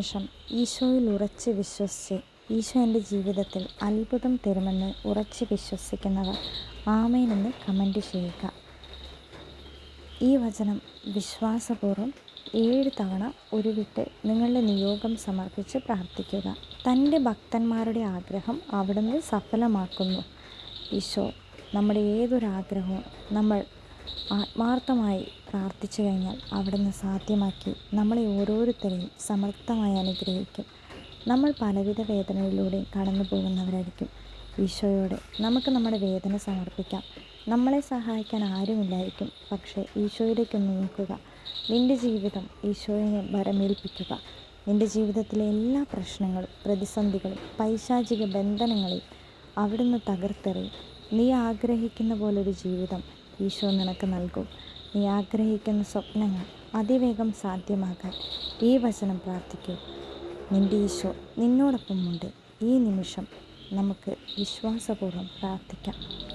നിമിഷം ഈശോയിൽ ഉറച്ച് വിശ്വസിച്ച് ഈശോ എന്റെ ജീവിതത്തിൽ അത്ഭുതം തരുമെന്ന് ഉറച്ച് വിശ്വസിക്കുന്നവർ ആമേനെന്ന് കമന്റ് ചെയ്യുക. ഈ വചനം വിശ്വാസപൂർവം ഏഴ് തവണ ഉരുവിട്ട് നിങ്ങളുടെ നിയോഗം സമർപ്പിച്ച് പ്രാർത്ഥിക്കുക. തന്റെ ഭക്തന്മാരുടെ ആഗ്രഹം അവിടുന്ന് സഫലമാക്കുന്നു. ഈശോ നമ്മുടെ ഏതൊരാഗ്രഹവും നമ്മൾ ആത്മാർത്ഥമായി പ്രാർത്ഥിച്ചു കഴിഞ്ഞാൽ അവിടുന്ന് സാധ്യമാക്കി നമ്മളെ ഓരോരുത്തരെയും സമർത്ഥമായി അനുഗ്രഹിക്കും. നമ്മൾ പലവിധ വേദനയിലൂടെ കടന്നു പോകുന്നവരായിരിക്കും. ഈശോയോട് നമുക്ക് നമ്മുടെ വേദന സമർപ്പിക്കാം. നമ്മളെ സഹായിക്കാൻ ആരുമില്ലായിരിക്കും. പക്ഷേ ഈശോയിലേക്കൊന്ന് നോക്കുക. നിന്റെ ജീവിതം ഈശോയെ ഭരമേൽപ്പിക്കുക നിന്റെ ജീവിതത്തിലെ എല്ലാ പ്രശ്നങ്ങളും പ്രതിസന്ധികളും പൈശാചിക ബന്ധനങ്ങളെയും അവിടുന്ന് തകർത്തെറിയും. നീ ആഗ്രഹിക്കുന്ന പോലൊരു ജീവിതം ഈശോ നിനക്ക് നൽകും. നീ ആഗ്രഹിക്കുന്ന സ്വപ്നങ്ങൾ അതിവേഗം സാധ്യമാക്കാൻ ഈ വചനം പ്രാർത്ഥിക്കൂ. നിന്റെ ഈശോ നിന്നോടൊപ്പമുണ്ട്. ഈ നിമിഷം നമുക്ക് വിശ്വാസപൂർവം പ്രാർത്ഥിക്കാം.